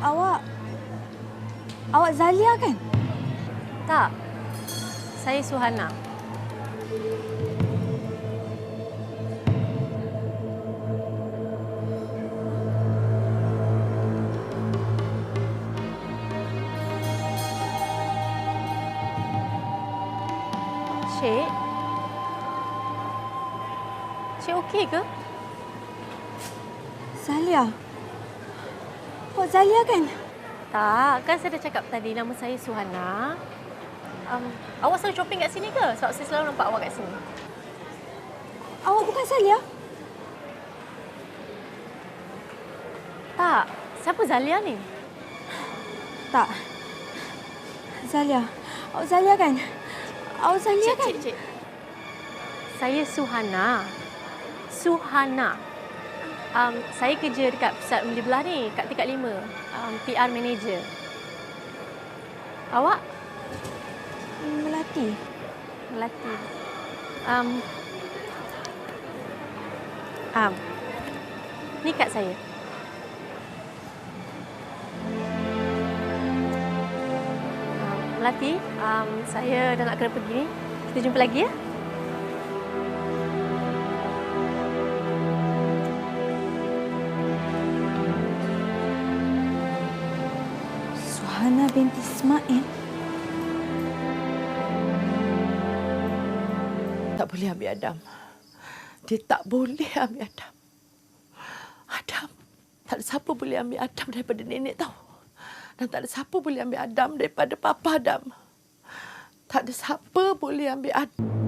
Awak... Awak Zalia kan? Tak. Saya Suhana. Cik. Cik okey ke? Zalia? Awak Zalia kan? Tak, kan saya dah cakap tadi nama saya Suhana. Um, awak selalu shopping kat sini ke? Sebab saya selalu nampak awak kat sini. Awak bukan Zalia? Tak. Siapa Zalia ni? Tak. Zalia. Awak Zalia kan? Awak Zalia Cik, kan? cik, cik. Saya Suhana. Suhana. Um, saya kerja dekat pusat Meli Belah ni, kat tingkat lima. Um, PR manager. Awak? Melati. Melati. Um, um, ni kad saya. Um, Melati, um, saya dah nak kena pergi ni. Kita jumpa lagi ya. Suhana binti Ismail. Tak boleh ambil Adam. Dia tak boleh ambil Adam. Adam. Tak ada siapa boleh ambil Adam daripada nenek tahu. Dan tak ada siapa boleh ambil Adam daripada papa Adam. Tak ada siapa boleh ambil Adam.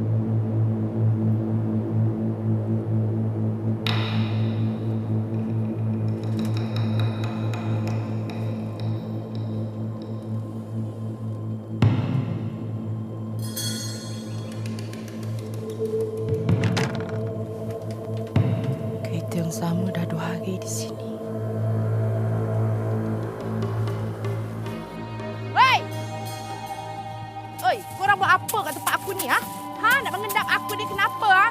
Sama dah dua hari di sini. Hei! Oi, korang buat apa kat tempat aku ni, ha? Ha, nak mengendap aku ni kenapa, ha?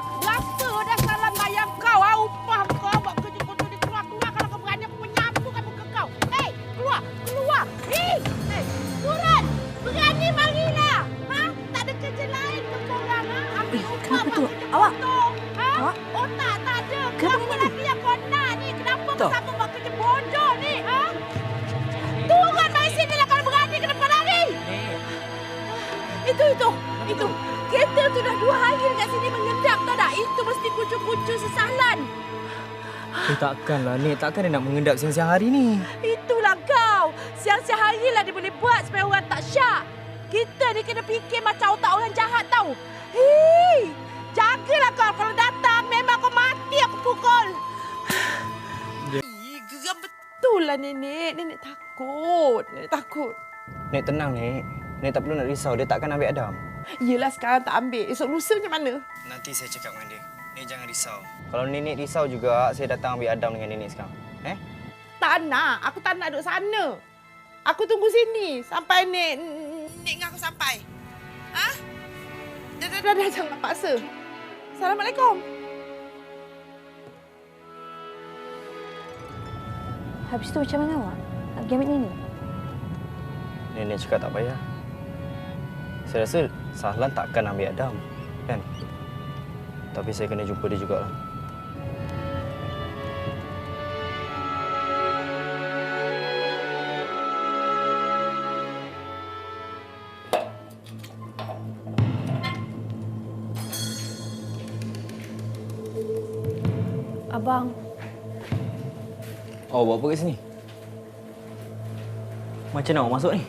Kenapa Tak. bersama buat kerja bodoh ni, ha? Turun mai sini lah kalau berani kenapa lari? Itu, itu, itu. Kereta tu dah dua hari dekat sini mengendap tau tak? Itu mesti kucu-kucu sesalan. Eh takkanlah Nek, takkan dia nak mengendap siang-siang hari ni. Itulah kau. Siang-siang hari lah dia boleh buat supaya orang tak syak. Kita ni kena fikir macam otak orang jahat tau. Lah nenek. Nenek takut. Nenek takut. Nek tenang Nek. Nek tak perlu nak risau, dia takkan ambil Adam. Yelah sekarang tak ambil. Esok lusa macam mana? Nanti saya cakap dengan dia. Nek jangan risau. Kalau Nenek risau juga, saya datang ambil Adam dengan Nenek sekarang. Eh? Tak nak. Aku tak nak duduk sana. Aku tunggu sini sampai Nek Nek dengan aku sampai. Ha? Dah, dah, dah, dah. Jangan paksa. Assalamualaikum. Habis tu macam mana awak? Nak pergi ambil nenek? Nenek cakap tak payah. Saya rasa Sahlan takkan ambil Adam. Kan? Tapi saya kena jumpa dia jugalah. Abang, Oh, buat apa kat sini? Macam nak awak masuk ni?